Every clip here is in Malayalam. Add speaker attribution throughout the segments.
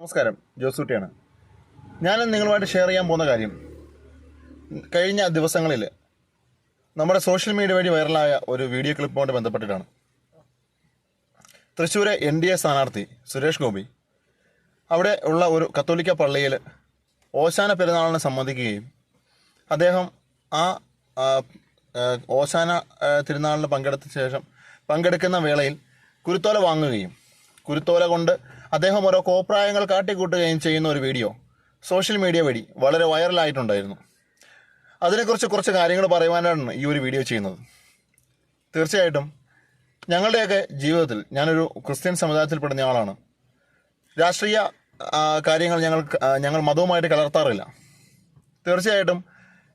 Speaker 1: നമസ്കാരം. ജോസൂട്ടിയാണ്. ഞാൻ നിങ്ങളുമായിട്ട് ഷെയർ ചെയ്യാൻ പോകുന്ന കാര്യം കഴിഞ്ഞ ദിവസങ്ങളിൽ നമ്മുടെ സോഷ്യൽ മീഡിയ വഴി വൈറലായ ഒരു വീഡിയോ ക്ലിപ്പുമായി ബന്ധപ്പെട്ടിട്ടാണ്. തൃശ്ശൂരെ എൻ ഡി എ സ്ഥാനാർത്ഥി സുരേഷ് ഗോപി അവിടെ ഉള്ള ഒരു കത്തോലിക്ക പള്ളിയിൽ ഓശാന പെരുന്നാളിനെ സംബന്ധിക്കുകയും അദ്ദേഹം ആ ഓശാന തിരുനാളിന് പങ്കെടുത്ത ശേഷം പങ്കെടുക്കുന്ന വേളയിൽ കുരുത്തോല വാങ്ങുകയും കുരുത്തോല കൊണ്ട് അദ്ദേഹം ഓരോ കോപ്രായങ്ങൾ കാട്ടിക്കൂട്ടുകയും ചെയ്യുന്ന ഒരു വീഡിയോ. സോഷ്യൽ മീഡിയ വഴി വളരെ വൈറലായിട്ടുണ്ടായിരുന്നു. അതിനെക്കുറിച്ച് കുറച്ച് കാര്യങ്ങൾ പറയുവാനാണ് ഈ ഒരു വീഡിയോ ചെയ്യുന്നത്. തീർച്ചയായിട്ടും ഞങ്ങളുടെയൊക്കെ ജീവിതത്തിൽ ഞാനൊരു ക്രിസ്ത്യൻ സമുദായത്തിൽപ്പെടുന്ന ആളാണ്. രാഷ്ട്രീയ കാര്യങ്ങൾ ഞങ്ങൾ ഞങ്ങൾ മതവുമായിട്ട് കലർത്താറില്ല. തീർച്ചയായിട്ടും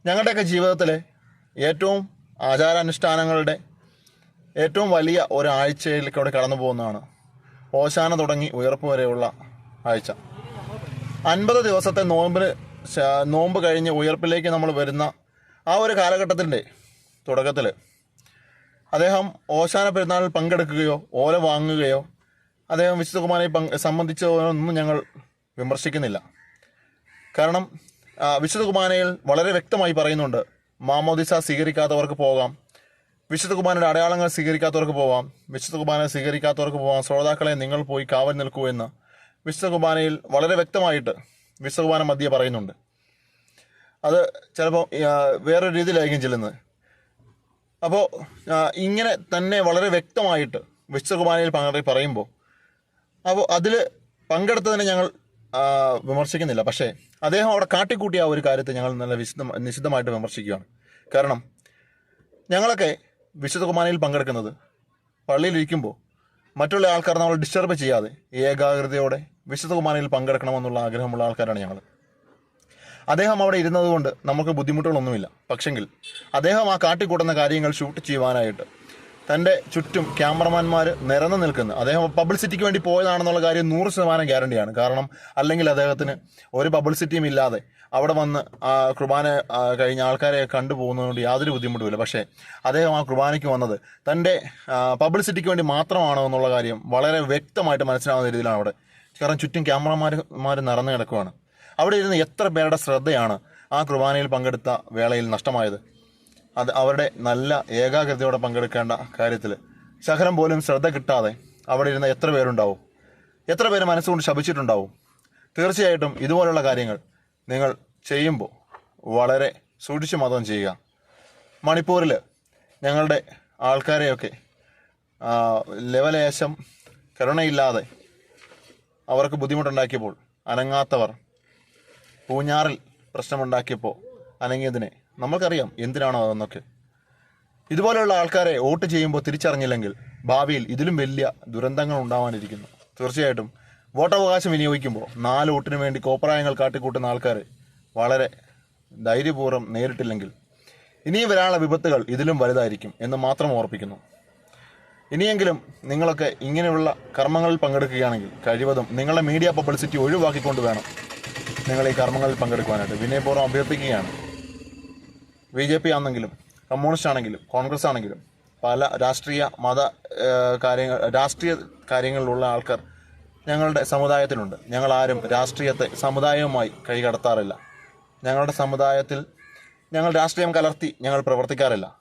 Speaker 1: ഞങ്ങളുടെയൊക്കെ ജീവിതത്തിലെ ഏറ്റവും ആചാരാനുഷ്ഠാനങ്ങളുടെ ഏറ്റവും വലിയ ഒരാഴ്ചയിലേക്കൂടെ കടന്നു പോകുന്നതാണ് ഓശാന തുടങ്ങി ഉയർപ്പ് വരെയുള്ള ആഴ്ച. അൻപത് ദിവസത്തെ നോമ്പിന് നോമ്പ് കഴിഞ്ഞ് ഉയർപ്പിലേക്ക് നമ്മൾ വരുന്ന ആ ഒരു കാലഘട്ടത്തിന്റെ തുടക്കത്തിൽ അദ്ദേഹം ഓശാന പെരുന്നാളിൽ പങ്കെടുക്കുകയോ ഓല വാങ്ങുകയോ അദ്ദേഹം വിശുദ്ധ കുമാരനെ പങ്ക് സംബന്ധിച്ചോ ഒന്നും ഞങ്ങൾ വിമർശിക്കുന്നില്ല. കാരണം ആ, വിശുദ്ധ കുമാരയിൽ വളരെ വ്യക്തമായി പറയുന്നുണ്ട് മാമോദിസ സ്വീകരിക്കാത്തവർക്ക് പോകാം വിശുദ്ധ കുമാരന്റെ അടയാളങ്ങൾ സ്വീകരിക്കാത്തവർക്ക് പോവാം. വിശുദ്ധ കുമാരനെ സ്വീകരിക്കാത്തവർക്ക് പോവാം. ശ്രോതാക്കളെ നിങ്ങൾ പോയി കാവൽ നിൽക്കൂ എന്ന് വിശുദ്ധ കുമാരയിൽ വളരെ വ്യക്തമായിട്ട് വിശുദ്ധ കുമാരൻ മധ്യ പറയുന്നുണ്ട്. അത് ചിലപ്പോൾ വേറൊരു രീതിയിലായിരിക്കും ചെല്ലുന്നത്. അപ്പോൾ ഇങ്ങനെ തന്നെ വളരെ വ്യക്തമായിട്ട് വിശുദ്ധ കുമാരയിൽ പങ്കെടുത്ത് പറയുമ്പോൾ അപ്പോൾ അതിൽ പങ്കെടുത്തതിനെ ഞങ്ങൾ വിമർശിക്കുന്നില്ല. പക്ഷേ അദ്ദേഹം അവിടെ കാട്ടിക്കൂട്ടിയ ഒരു കാര്യത്തെ ഞങ്ങൾ നല്ല വിശുദ്ധ നിശിതമായിട്ട് വിമർശിക്കുകയാണ്. കാരണം ഞങ്ങളൊക്കെ വിശുദ്ധ കുമാരിയിൽ പങ്കെടുക്കുന്നത് പള്ളിയിലിരിക്കുമ്പോൾ മറ്റുള്ള ആൾക്കാർ നമ്മൾ ഡിസ്റ്റർബ് ചെയ്യാതെ ഏകാഗ്രതയോടെ വിശുദ്ധ കുമാരിയിൽ പങ്കെടുക്കണമെന്നുള്ള ആഗ്രഹമുള്ള ആൾക്കാരാണ് ഞങ്ങൾ. അദ്ദേഹം അവിടെ ഇരുന്നതുകൊണ്ട് നമുക്ക് ബുദ്ധിമുട്ടുകളൊന്നുമില്ല. പക്ഷെങ്കിൽ അദ്ദേഹം ആ കാട്ടിക്കൂട്ടുന്ന കാര്യങ്ങൾ ഷൂട്ട് ചെയ്യുവാനായിട്ട് തന്റെ ചുറ്റും ക്യാമറമാന്മാർ നിരന്നു നിൽക്കുന്നു. അദ്ദേഹം പബ്ലിസിറ്റിക്ക് വേണ്ടി പോയതാണെന്നുള്ള കാര്യം നൂറ് ശതമാനം ഗ്യാരണ്ടിയാണ്. കാരണം അല്ലെങ്കിൽ അദ്ദേഹത്തിന് ഒരു പബ്ലിസിറ്റിയും ഇല്ലാതെ അവിടെ വന്ന് ആ കുർബാന കഴിഞ്ഞ ആൾക്കാരെ കണ്ടുപോകുന്നതുകൊണ്ട് യാതൊരു ബുദ്ധിമുട്ടുമില്ല പക്ഷേ അദ്ദേഹം ആ കുർബാനയ്ക്ക് വന്നത് തന്റെ പബ്ലിസിറ്റിക്ക് വേണ്ടി മാത്രമാണോ എന്നുള്ള കാര്യം വളരെ വ്യക്തമായിട്ട് മനസ്സിലാവുന്ന രീതിയിലാണ് അവിടെ. കാരണം ചുറ്റും ക്യാമറമാർ നിറഞ്ഞു കിടക്കുകയാണ് അവിടെ ഇരുന്ന് എത്ര പേരുടെ ശ്രദ്ധയാണ് ആ കുർബാനയിൽ പങ്കെടുത്ത വേളയിൽ നഷ്ടമായത്? അത് അവരുടെ നല്ല ഏകാഗ്രതയോടെ പങ്കെടുക്കേണ്ട കാര്യത്തിൽ ശകലം പോലും ശ്രദ്ധ കിട്ടാതെ അവിടെ ഇരുന്ന എത്ര പേരുണ്ടാവും? എത്ര പേര് മനസ്സുകൊണ്ട് ശപിച്ചിട്ടുണ്ടാവും? തീർച്ചയായിട്ടും ഇതുപോലുള്ള കാര്യങ്ങൾ നിങ്ങൾ ചെയ്യുമ്പോൾ വളരെ സൂക്ഷിച്ച് മതം ചെയ്യുക. മണിപ്പൂരിൽ ഞങ്ങളുടെ ആൾക്കാരെയൊക്കെ ലെവലേശം കരുണയില്ലാതെ അവർക്ക് ബുദ്ധിമുട്ടുണ്ടാക്കിയപ്പോൾ അനങ്ങാത്തവർ പൂഞ്ഞാറിൽ പ്രശ്നമുണ്ടാക്കിയപ്പോൾ അനങ്ങിയതിനെ നമുക്കറിയാം എന്തിനാണോ അതെന്നൊക്കെ. ഇതുപോലെയുള്ള ആൾക്കാരെ വോട്ട് ചെയ്യുമ്പോൾ തിരിച്ചറിഞ്ഞില്ലെങ്കിൽ ഭാവിയിൽ ഇതിലും വലിയ ദുരന്തങ്ങൾ ഉണ്ടാവാനിരിക്കുന്നു. തീർച്ചയായിട്ടും വോട്ടവകാശം വിനിയോഗിക്കുമ്പോൾ നാല് വോട്ടിന് വേണ്ടി കോപ്രായങ്ങൾ കാട്ടിക്കൂട്ടുന്ന ആൾക്കാർ വളരെ ധൈര്യപൂർവം നേരിട്ടില്ലെങ്കിൽ ഇനിയും വരാനുള്ള വിപത്തുകൾ ഇതിലും വലുതായിരിക്കും എന്ന് മാത്രം ഓർപ്പിക്കുന്നു. ഇനിയെങ്കിലും നിങ്ങളൊക്കെ ഇങ്ങനെയുള്ള കർമ്മങ്ങളിൽ പങ്കെടുക്കുകയാണെങ്കിൽ കഴിവതും നിങ്ങളുടെ മീഡിയ പബ്ലിസിറ്റി ഒഴിവാക്കിക്കൊണ്ട് വേണം നിങ്ങൾ ഈ കർമ്മങ്ങളിൽ പങ്കെടുക്കുവാനായിട്ട്. വിനയപൂർവം അഭ്യർത്ഥിക്കുകയാണ്. ബി ജെ പി ആണെങ്കിലും കമ്മ്യൂണിസ്റ്റ് ആണെങ്കിലും കോൺഗ്രസ് ആണെങ്കിലും പല രാഷ്ട്രീയ മത കാര്യങ്ങൾ രാഷ്ട്രീയ കാര്യങ്ങളിലുള്ള ആൾക്കാർ ഞങ്ങളുടെ സമുദായത്തിലുണ്ട്. ഞങ്ങൾ ആരും രാഷ്ട്രീയത്തെ സമുദായവുമായി കൈകടത്താറില്ല ഞങ്ങളുടെ സമുദായത്തിൽ ഞങ്ങൾ രാഷ്ട്രീയം കലർത്തി ഞങ്ങൾ പ്രവർത്തിക്കാറില്ല.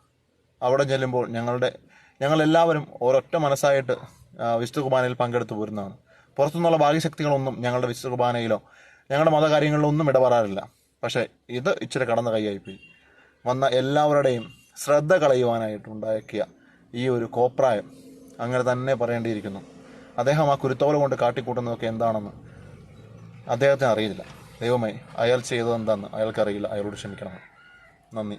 Speaker 1: അവിടെ ചെല്ലുമ്പോൾ ഞങ്ങളുടെ ഞങ്ങളെല്ലാവരും ഒരൊറ്റ മനസ്സായിട്ട് ആ, വിശുദ്ധ കുർബാനയിൽ പങ്കെടുത്തു പോരുന്നതാണ്. പുറത്തുനിന്നുള്ള ഭാഗ്യശക്തികളൊന്നും ഞങ്ങളുടെ വിശുദ്ധ കുർബാനയിലോ ഞങ്ങളുടെ മതകാര്യങ്ങളിലോ ഒന്നും ഇടപെടാറില്ല. പക്ഷേ ഇത് ഇച്ചിരി കടന്ന കൈയായിപ്പോയി. വന്ന എല്ലാവരുടെയും ശ്രദ്ധ കളയുവാനായിട്ടുണ്ടാക്കിയ ഈ ഒരു കോപ്രായം അങ്ങനെ തന്നെ പറയേണ്ടിയിരിക്കുന്നു. അദ്ദേഹം ആ കുരുത്തോല കൊണ്ട് കാട്ടിക്കൂട്ടുന്നതൊക്കെ എന്താണെന്ന് അദ്ദേഹത്തിന് അറിയില്ല. ദൈവമായി അയാൾ ചെയ്തത് എന്താണെന്ന് അയാൾക്കറിയില്ല. അയാളോട് ക്ഷമിക്കണം. നന്ദി.